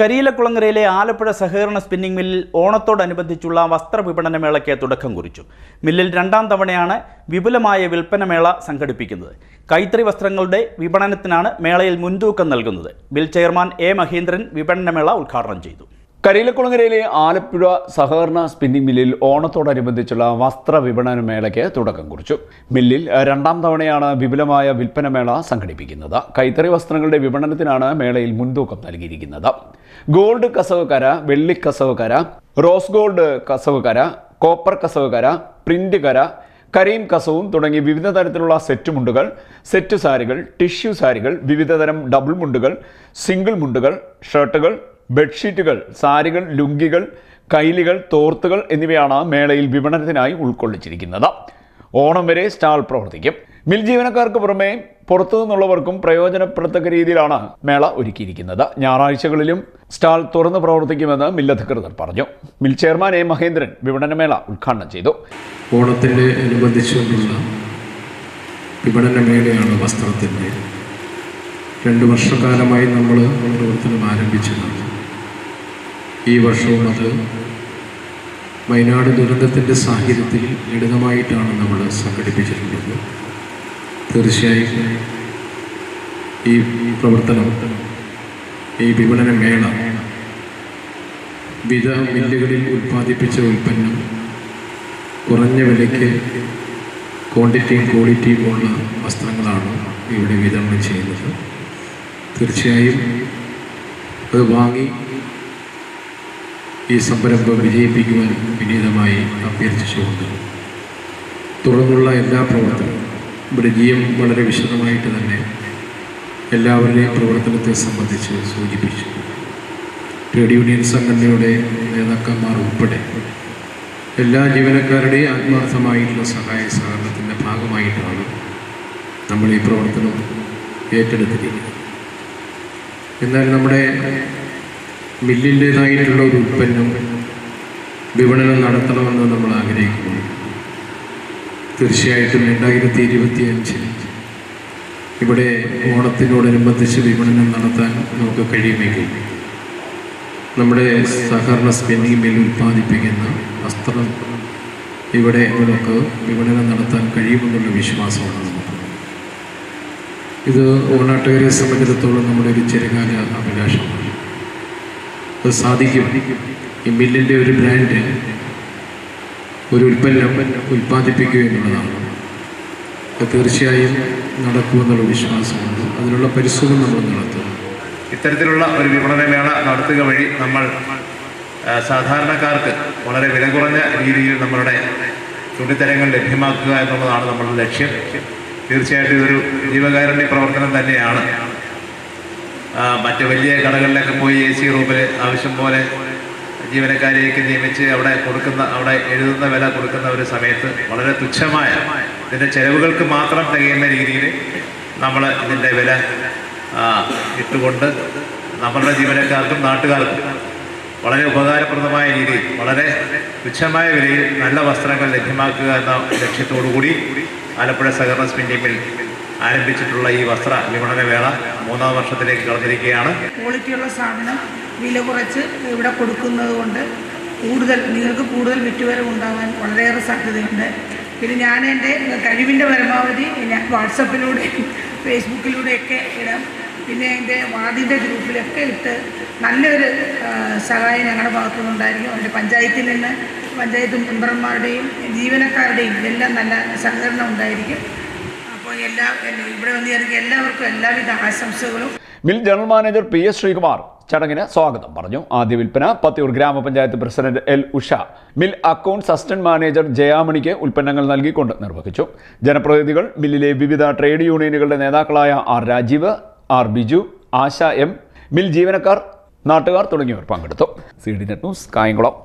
കരിയിലക്കുളങ്ങരയിലെ ആലപ്പുഴ സഹകരണ സ്പിന്നിംഗ് മില്ലിൽ ഓണത്തോടനുബന്ധിച്ചുള്ള വസ്ത്ര വിപണനമേളയ്ക്ക് തുടക്കം കുറിച്ചു. മില്ലിൽ രണ്ടാം തവണയാണ് വിപുലമായ വിൽപ്പന മേള സംഘടിപ്പിക്കുന്നത്. കൈത്തറി വസ്ത്രങ്ങളുടെ വിപണനത്തിനാണ് മേളയിൽ മുൻതൂക്കം നൽകുന്നത്. ബിൽ ചെയർമാൻ എ മഹേന്ദ്രൻ വിപണനമേള ഉദ്ഘാടനം ചെയ്തു. കരിയിലക്കുളങ്ങരയിലെ ആലപ്പുഴ സഹകരണ സ്പിന്നിംഗ് മില്ലിൽ ഓണത്തോടനുബന്ധിച്ചുള്ള വസ്ത്ര വിപണന മേളയ്ക്ക് തുടക്കം കുറിച്ചു. മില്ലിൽ രണ്ടാം തവണയാണ് വിപുലമായ വിൽപ്പന മേള സംഘടിപ്പിക്കുന്നത്. കൈത്തറി വസ്ത്രങ്ങളുടെ വിപണനത്തിനാണ് മേളയിൽ മുൻതൂക്കം നൽകിയിരിക്കുന്നത്. ഗോൾഡ് കസവുകര വെള്ളി കസവുകര റോസ് ഗോൾഡ് കസവുകര കോപ്പർ കസവുകര പ്രിന്റ് കര കരീം കസവും തുടങ്ങി വിവിധ തരത്തിലുള്ള സെറ്റ് മുണ്ടുകൾ സെറ്റ് സാരികൾ ടിഷ്യൂ സാരികൾ വിവിധതരം ഡബിൾ മുണ്ടുകൾ സിംഗിൾ മുണ്ടുകൾ ഷർട്ടുകൾ ബെഡ്ഷീറ്റുകൾ സാരികൾ ലുങ്കികൾ കൈലികൾ തോർത്തുകൾ എന്നിവയാണ് മേളയിൽ വിപണനത്തിനായി ഉൾക്കൊള്ളിച്ചിരിക്കുന്നത്. ഓണം വരെ സ്റ്റാൾ പ്രവർത്തിക്കും. മിൽ ജീവനക്കാർക്ക് പുറമെ പുറത്തു നിന്നുള്ളവർക്കും പ്രയോജനപ്പെടുത്തക്ക രീതിയിലാണ് മേള ഒരുക്കിയിരിക്കുന്നത്. ഞായറാഴ്ചകളിലും സ്റ്റാൾ തുറന്ന് പ്രവർത്തിക്കുമെന്ന് മിൽ അധികൃതർ പറഞ്ഞു. മിൽ ചെയർമാൻ എ മഹേന്ദ്രൻ വിപണനമേള ഉദ്ഘാടനം ചെയ്തു. ഓണത്തിന്റെ അനുബന്ധിച്ചുകൊണ്ടുള്ള വിപണനമേളയാണ് വസ്ത്രത്തിന്റെ. രണ്ട് വർഷക്കാലമായി നമ്മൾ പ്രവർത്തനം ആരംഭിച്ചതാണ് ഈ വർഷവും അത് വയനാട് ദുരന്തത്തിന്റെ സാഹചര്യത്തിൽ ലളിതമായിട്ടാണ് നമ്മൾ സംഘടിപ്പിച്ചിട്ടുള്ളത്. തീർച്ചയായും ഈ പ്രവർത്തനം ഈ വിപണന മേള വിധ മില്ലുകളിൽ ഉൽപ്പാദിപ്പിച്ച ഉൽപ്പന്നം കുറഞ്ഞ വിലയ്ക്ക് ക്വാണ്ടിറ്റിയും ക്വാളിറ്റിയും ഉള്ള വസ്ത്രങ്ങളാണ് ഇവിടെ വിതരണം ചെയ്യുന്നത്. തീർച്ചയായും അത് വാങ്ങി ഈ സംരംഭം വിജയിപ്പിക്കുവാൻ വിനീതമായി അഭ്യർത്ഥിച്ചുകൊണ്ട് തുടർന്നുള്ള എല്ലാ പ്രവർത്തനവും ഇവിടെ ജി എം വളരെ വിശദമായിട്ട് തന്നെ എല്ലാവരുടെയും പ്രവർത്തനത്തെ സംബന്ധിച്ച് സൂചിപ്പിച്ചു. ട്രേഡ് യൂണിയൻ സംഘടനയുടെ നേതാക്കന്മാർ ഉൾപ്പെടെ എല്ലാ ജീവനക്കാരുടെയും ആത്മാർത്ഥമായിട്ടുള്ള സഹായ സഹകരണത്തിന്റെ ഭാഗമായിട്ടാണ് നമ്മൾ ഈ പ്രവർത്തനം ഏറ്റെടുത്തിരിക്കുന്നത്. എന്നാൽ നമ്മുടെ മില്ലിന്റേതായിട്ടുള്ള ഒരു ഉൽപ്പന്നം വിപണനം നടത്തണമെന്ന് നമ്മൾ ആഗ്രഹിക്കുന്നു. തീർച്ചയായിട്ടും രണ്ടായിരത്തി ഇരുപത്തി അഞ്ചിൽ ഇവിടെ ഓണത്തിനോടനുബന്ധിച്ച് വിപണനം നടത്താൻ നമുക്ക് കഴിയുമെങ്കിൽ നമ്മുടെ സഹകരണ സ്പിന്നിംഗ് മിൽ ഉൽപ്പാദിപ്പിക്കുന്ന വസ്ത്രം ഇവിടെ നമുക്ക് വിപണനം നടത്താൻ കഴിയുമെന്നുള്ള വിശ്വാസമാണ് നമുക്ക്. ഇത് ഓണാട്ടുകാരെ സംബന്ധിച്ചിടത്തോളം നമ്മുടെ ഒരു ചെറുകാല അഭിലാഷമാണ്. അത് സാധിക്കും. ഈ മില്ലിന്റെ ഒരു ബ്രാൻഡ് ഒരു ഉൽപ്പന്നം ഉൽപ്പാദിപ്പിക്കുക എന്നുള്ളതാണ്. അത് തീർച്ചയായും നടക്കുമെന്നുള്ള വിശ്വാസമുണ്ട്. അതിനുള്ള പരിശ്രമം നമ്മൾ നടത്തും. ഇത്തരത്തിലുള്ള ഒരു വിപണന മേള നടത്തുക വഴി നമ്മൾ സാധാരണക്കാർക്ക് വളരെ വില കുറഞ്ഞ രീതിയിൽ നമ്മളുടെ തുണിത്തരങ്ങൾ ലഭ്യമാക്കുക എന്നുള്ളതാണ് നമ്മളുടെ ലക്ഷ്യം. തീർച്ചയായിട്ടും ഇതൊരു ജീവകാരുണ്യ പ്രവർത്തനം തന്നെയാണ്. മറ്റ് വലിയ കടകളിലൊക്കെ പോയി എ സി റൂമിൽ ആവശ്യം പോലെ ജീവനക്കാരെയൊക്കെ നിയമിച്ച് അവിടെ കൊടുക്കുന്ന അവിടെ എഴുതുന്ന വില കൊടുക്കുന്ന ഒരു സമയത്ത് വളരെ തുച്ഛമായ ഇതിന്റെ ചെലവുകൾക്ക് മാത്രം തികയുന്ന രീതിയിൽ നമ്മൾ ഇതിന്റെ വില ഇട്ടുകൊണ്ട് നമ്മളുടെ ജീവനക്കാർക്കും നാട്ടുകാർക്കും വളരെ ഉപകാരപ്രദമായ രീതിയിൽ വളരെ തുച്ഛമായ വിലയിൽ നല്ല വസ്ത്രങ്ങൾ ലഭ്യമാക്കുക എന്ന ലക്ഷ്യത്തോടു കൂടി ആലപ്പുഴ സഹകരണ സ്പിൻഡിമിൽ ആരംഭിച്ചിട്ടുള്ള ഈ വസ്ത്ര വിപണന വേള മൂന്നാം വർഷത്തിലേക്ക് കടന്നിരിക്കുകയാണ്. ക്വാളിറ്റിയുള്ള സാധനം വില കുറച്ച് ഇവിടെ കൊടുക്കുന്നത് കൊണ്ട് കൂടുതൽ നിങ്ങൾക്ക് കൂടുതൽ വിറ്റുവരവ് ഉണ്ടാകാൻ വളരെയേറെ സാധ്യതയുണ്ട്. പിന്നെ ഞാൻ എന്റെ കഴിവിന്റെ പരമാവധി ഞാൻ വാട്സപ്പിലൂടെ ഫേസ്ബുക്കിലൂടെയൊക്കെ ഇടാം. പിന്നെ എന്റെ വാർഡിന്റെ ഗ്രൂപ്പിലൊക്കെ ഇട്ട് നല്ലൊരു സഹായം ഞങ്ങളുടെ ഭാഗത്തു നിന്നുണ്ടായിരിക്കും അവരുടെ പഞ്ചായത്തിൽ നിന്ന് പഞ്ചായത്ത് മെമ്പർമാരുടെയും ജീവനക്കാരുടെയും എല്ലാം നല്ല സഹകരണം ഉണ്ടായിരിക്കും. വന്നിരിക്കുന്ന എല്ലാവർക്കും എല്ലാവിധ ആശംസകളും. Mill general manager P S Sreekumar ചടങ്ങിന് സ്വാഗതം പറഞ്ഞു. ആദ്യ വിൽപ്പന പത്തിയൂർ ഗ്രാമപഞ്ചായത്ത് president L Usha. Mill accounts assistant manager ജയാമണിക്ക് ഉൽപ്പന്നങ്ങൾ നൽകിക്കൊണ്ട് നിർവഹിച്ചു. ജനപ്രതിനിധികൾ മില്ലിലെ വിവിധ ട്രേഡ് യൂണിയനുകളുടെ നേതാക്കളായ R Rajeev R Biju Asha M mill ജീവനക്കാർ നാട്ടുകാർ തുടങ്ങിയവർ പങ്കെടുത്തു. C D net news Kayamkulam.